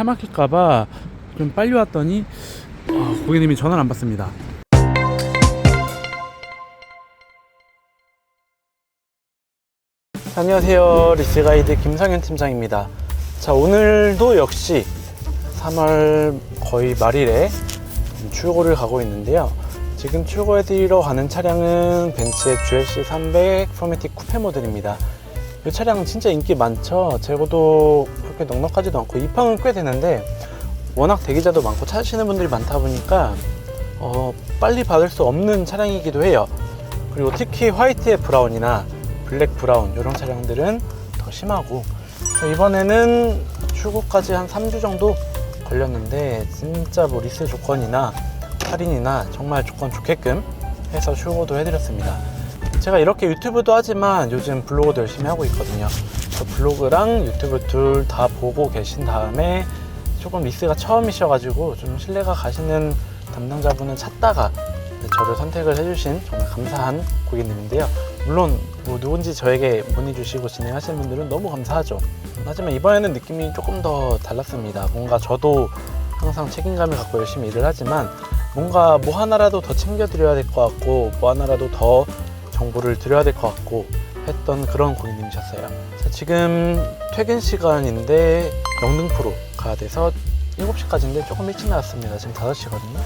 차 막힐까봐 좀 빨리 왔더니 아, 고객님이 전화를 안 받습니다. 안녕하세요. 리스 가이드 김상현 팀장입니다. 자, 오늘도 역시 3월 거의 말일에 출고를 가고 있는데요. 지금 출고해드리러 가는 차량은 벤츠의 GLC 300 포매틱 쿠페 모델입니다. 이 차량 진짜 인기 많죠. 재고도 그렇게 넉넉하지도 않고 입항은 꽤 되는데 워낙 대기자도 많고 찾으시는 분들이 많다 보니까 어, 빨리 받을 수 없는 차량이기도 해요. 그리고 특히 화이트의 브라운이나 블랙 브라운 이런 차량들은 더 심하고 이번에는 출고까지 한 3주 정도 걸렸는데 진짜 뭐 리스 조건이나 할인이나 정말 조건 좋게끔 해서 출고도 해드렸습니다. 제가 이렇게 유튜브도 하지만 요즘 블로그도 열심히 하고 있거든요. 그 블로그랑 유튜브 둘 다 보고 계신 다음에 조금 리스가 처음이셔가지고 좀 신뢰가 가시는 담당자분은 찾다가 저를 선택을 해주신 정말 감사한 고객님인데요. 물론 뭐 누군지 저에게 문의주시고 진행하시는 분들은 너무 감사하죠. 하지만 이번에는 느낌이 조금 더 달랐습니다. 뭔가 저도 항상 책임감을 갖고 열심히 일을 하지만 뭔가 뭐 하나라도 더 챙겨드려야 될 것 같고 뭐 하나라도 더 정보를 드려야 될 것 같고 했던 그런 고객님이셨어요. 자, 지금 퇴근 시간인데 영등포로 가야 돼서 7시까지인데 조금 일찍 나왔습니다. 지금 5시거든요.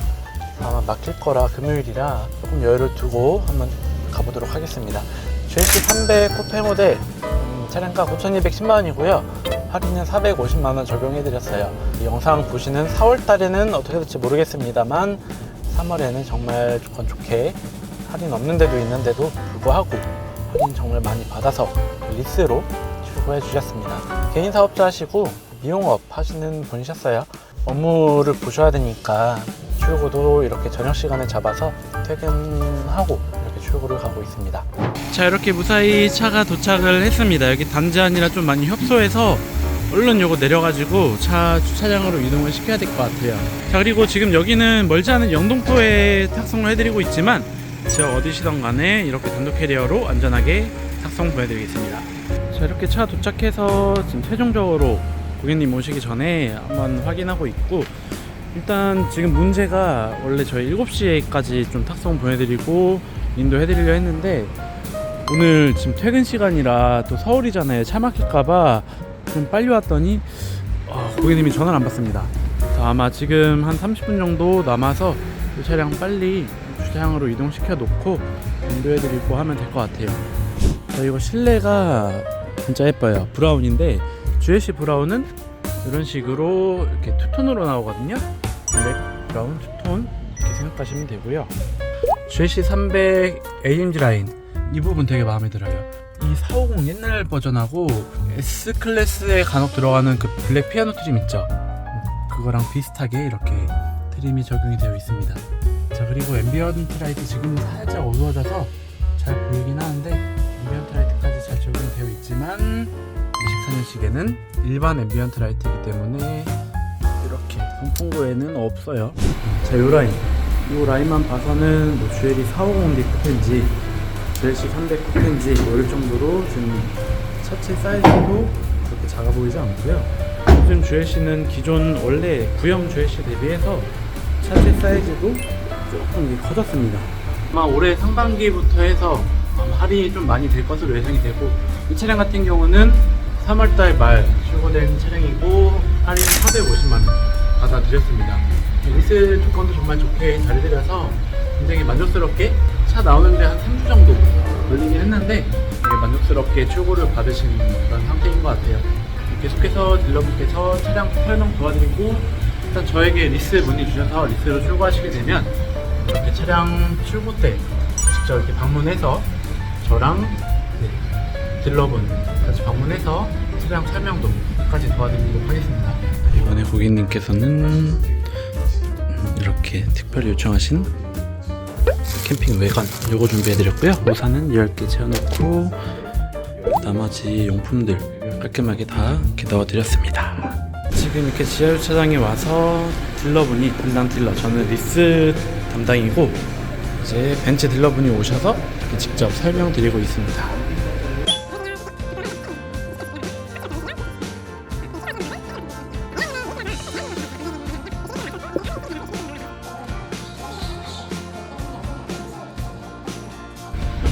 아마 막힐 거라 금요일이라 조금 여유를 두고 한번 가보도록 하겠습니다. GLC 300 쿠페 모델 음, 차량가 9,210만 원이고요. 할인은 450만 원 적용해드렸어요. 이 영상 보시는 4월 달에는 어떻게 될지 모르겠습니다만 3월에는 정말 조건 좋게 할인 없는 데도 있는데도 불구하고 할인 정말 많이 받아서 리스로 출고해 주셨습니다. 개인 사업자 하시고 미용업 하시는 분이셨어요. 업무를 보셔야 되니까 출고도 이렇게 저녁 시간에 잡아서 퇴근하고 이렇게 출고를 가고 있습니다. 자 이렇게 무사히 차가 도착을 했습니다. 여기 단지 아니라 좀 많이 협소해서 얼른 요거 내려가지고 차 주차장으로 이동을 시켜야 될 것 같아요. 자 그리고 지금 여기는 멀지 않은 영동포에 탁송을 해드리고 있지만 지역 어디시던 간에 이렇게 단독 캐리어로 안전하게 탁송 보여드리겠습니다. 자 이렇게 차 도착해서 지금 최종적으로 고객님 오시기 전에 한번 확인하고 있고 일단 지금 문제가 원래 저희 7시에까지 좀 탁송 보내드리고 인도해드리려 했는데 오늘 지금 퇴근 시간이라 또 서울이잖아요 차 막힐까봐 좀 빨리 왔더니 아, 고객님이 전화를 안 받습니다 아마 지금 한 30분 정도 남아서 이 차량 빨리 주차장으로 이동시켜 놓고 인도해드리고 하면 될 것 같아요 자, 이거 실내가 진짜 예뻐요 브라운인데 GLC 브라운은 이런 식으로 이렇게 투톤으로 나오거든요. 블랙, 브라운, 투톤 이렇게 생각하시면 되고요. GLC 300 AMG 라인 이 부분 되게 마음에 들어요. 이 450 옛날 버전하고 S 클래스에 간혹 들어가는 그 블랙 피아노 트림 있죠. 그거랑 비슷하게 이렇게 트림이 적용이 되어 있습니다. 자 그리고 앰비언트 라이트 지금 살짝 어두워져서 잘 보이긴 하는데 앰비언트 라이트까지 잘 적용이 되어 있지만 24년식에는 일반 앰비언트 라이트이기 때문에 이렇게 송풍구에는 없어요. 자, 요 라인. 요 라인만 봐서는 뭐 주엘이 450D 쿠페인지 GLC 300 쿠페인지 모를 정도로 지금 차체 사이즈도 그렇게 작아 보이지 않고요. 요즘 GLC는 기존 원래 구형 GLC 대비해서 차체 사이즈도 조금 커졌습니다. 아마 올해 상반기부터 해서 할인이 좀 많이 될 것으로 예상이 되고 이 차량 같은 경우는 3월달 말 출고된 차량이고 할인 450만 원 받아드렸습니다. 리스 조건도 정말 좋게 잘 해드려서 굉장히 만족스럽게 차 나오는데 한 3주 정도 걸리긴 했는데 만족스럽게 출고를 받으신 그런 상태인 것 같아요. 계속해서 딜러분께서 차량 설명 도와드리고 일단 저에게 리스 문의 주셔서 리스로 출고하시게 되면 차량 출고 때 직접 이렇게 방문해서 저랑 네, 딜러분 같이 방문해서 차량 설명도 까지 도와드리도록 하겠습니다. 이번에 고객님께서는 음, 이렇게 특별히 요청하신 캠핑 외관 요거 준비해드렸고요. 우산은 10개 채워놓고 나머지 용품들 깔끔하게 다 이렇게 넣어드렸습니다. 지금 이렇게 지하 주차장에 와서 딜러분이 담당 딜러 저는 리스 담당이고 이제 벤츠 딜러분이 오셔서 직접 설명드리고 있습니다.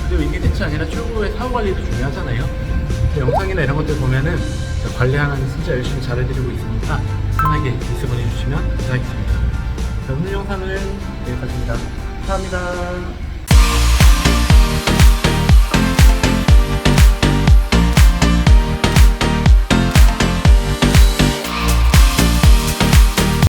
그리고 이게 끝이 아니라 최고의 사후 관리도 중요하잖아요. 영상이나 이런 것들 보면은 관리하는 진짜 열심히 잘해드리고 있으니까 편하게 리스 보내주시면 감사하겠습니다. 오늘 영상은 여기까지입니다. 감사합니다.